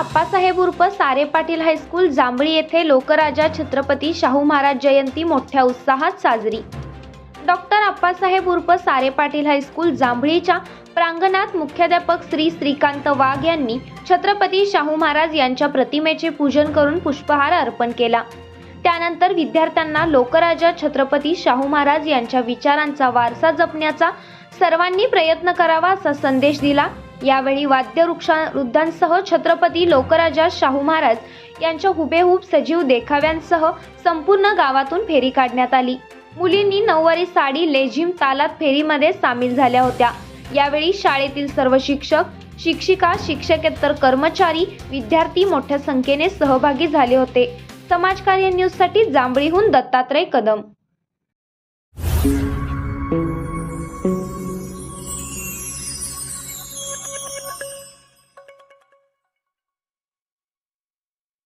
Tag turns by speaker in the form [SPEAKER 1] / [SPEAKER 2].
[SPEAKER 1] आप्पासाहेब उर्फ सारे पाटील हायस्कूल जांभळी येथे लोकराजा छत्रपती शाहू महाराज जयंती मोठ्या उत्साहात साजरी. डॉक्टर आप्पासाहेब उर्फ सारे पाटील हायस्कूल जांभळीच्या प्रांगणात मुख्याध्यापक श्री श्रीकांत वाघ यांनी छत्रपती शाहू महाराज यांच्या प्रतिमेचे पूजन करून पुष्पहार अर्पण केला. त्यानंतर विद्यार्थ्यांना लोकराजा छत्रपती शाहू महाराज यांच्या विचारांचा वारसा जपण्याचा सर्वांनी प्रयत्न करावा असा संदेश दिला. यावेळी वाद्यवृक्षांसह छत्रपती लोकराजा शाहू महाराज यांच्या हुबेहूब सजीव देखाव्यांसह संपूर्ण गावातून फेरी काढण्यात आली. मुलींनी नऊवारी साडी लेझिम तालात फेरीमध्ये सामील झाल्या होत्या. यावेळी शाळेतील सर्व शिक्षक शिक्षिका शिक्षकेतर कर्मचारी विद्यार्थी मोठ्या संख्येने सहभागी झाले होते. समाजकार्य न्यूजसाठी जांभळीहून दत्तात्रय कदम.